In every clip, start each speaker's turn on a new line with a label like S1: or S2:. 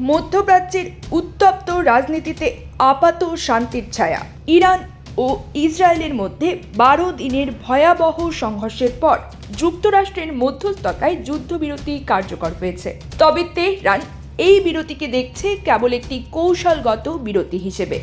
S1: মধ্যপ্রাচ্যের উত্তপ্ত রাজনীতিতে আপাত শান্তির ছায়া। ইরান ও ইসরায়েলের মধ্যে বারো দিনের ভয়াবহ সংঘর্ষের পর যুক্তরাষ্ট্রের মধ্যস্থতায় যুদ্ধবিরতি কার্যকর হয়েছে। তবে তেহরান এই বিরতিকে দেখছে কেবল একটি কৌশলগত বিরতি হিসেবে।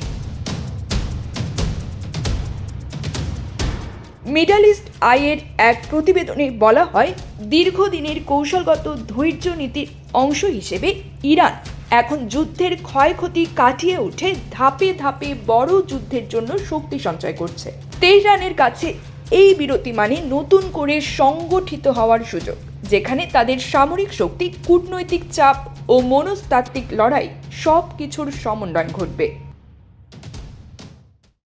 S1: মিডল ইস্ট আইয়ের এক প্রতিবেদনে বলা হয়, দীর্ঘদিনের কৌশলগত ধৈর্য নীতির অংশ হিসেবে ইরান এখন যুদ্ধের ক্ষয়ক্ষতি কাটিয়ে উঠে ধাপে ধাপে বড় যুদ্ধের জন্য শক্তি সঞ্চয় করছে। তেহরানের কাছে এই বিরতি মানে নতুন করে সংগঠিত হওয়ার সুযোগ, যেখানে তাদের সামরিক শক্তি, কূটনৈতিক চাপ ও মনস্তাত্ত্বিক লড়াই সব কিছুর সমন্বয় ঘটবে।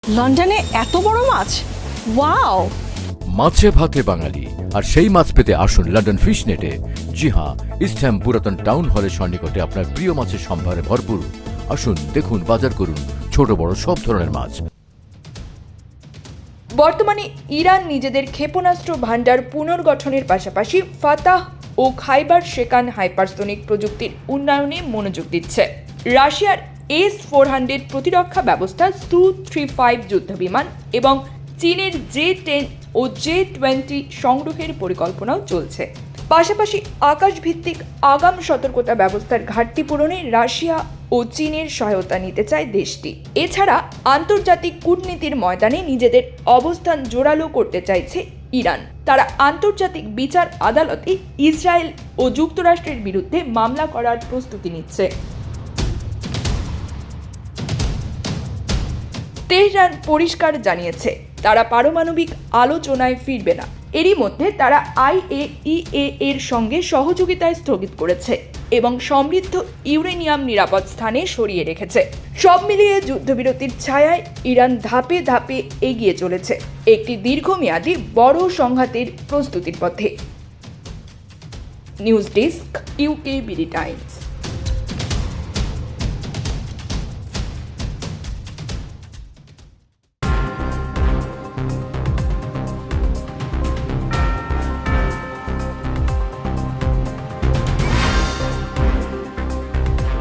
S2: লন্ডনে এত বড় মাছ? ওয়াও!
S3: মাছে ভাতে বাঙালি। আর সেই মাছ পেতে আসুন লন্ডন ফিশ নেটে জি হ্যাঁ ইস্টহ্যাম পুরাতন টাউন হলের সন্নিকটে আপনার প্রিয় মাছের সম্ভারে ভরপুর। আসুন, দেখুন, বাজার করুন, ছোট, বড়, সব ধরনের মাছ।
S1: বর্তমানে ইরান নিজেদের ক্ষেপণাস্ত্র ভাণ্ডার পুনর্গঠনের পাশাপাশি ফাতাহ ও খাইবার শেকান হাইপারসোনিক প্রযুক্তির উন্নয়নে মনোযোগ দিচ্ছে। রাশিয়ার এস ফোর হান্ড্রেড প্রতিরক্ষা ব্যবস্থা সু থ্রি ফাইভ যুদ্ধবিমান এবং চীনের জে টেন ও জে টোয়েন্টি সংগ্রহের পরিকল্পনাও চলছে। পাশাপাশি আকাশভিত্তিক আগাম সতর্কতা ব্যবস্থার ঘাটতি পূরণে রাশিয়া ও চীনের সহায়তা নিতে চায় দেশটি। এছাড়া আন্তর্জাতিক কূটনীতির ময়দানে নিজেদের অবস্থান জোরালো করতে চাইছে ইরান। তারা আন্তর্জাতিক বিচার আদালতে ইসরায়েল ও যুক্তরাষ্ট্রের বিরুদ্ধে মামলা করার প্রস্তুতি নিচ্ছে। তেহরান পরিষ্কার জানিয়েছে তারা পারমাণবিক আলোচনায় ফিরবে না। এরই মধ্যে তারা আইএইএ এর সঙ্গে সহযোগিতায় স্থগিত করেছে এবং সমৃদ্ধ ইউরেনিয়াম নিরাপদ স্থানে সরিয়ে রেখেছে। সব মিলিয়ে যুদ্ধবিরতির ছায়ায় ইরান ধাপে ধাপে এগিয়ে চলেছে। একটি দীর্ঘমেয়াদী বড় সংঘাতের প্রস্তুতির পথে। News desk UK BD Times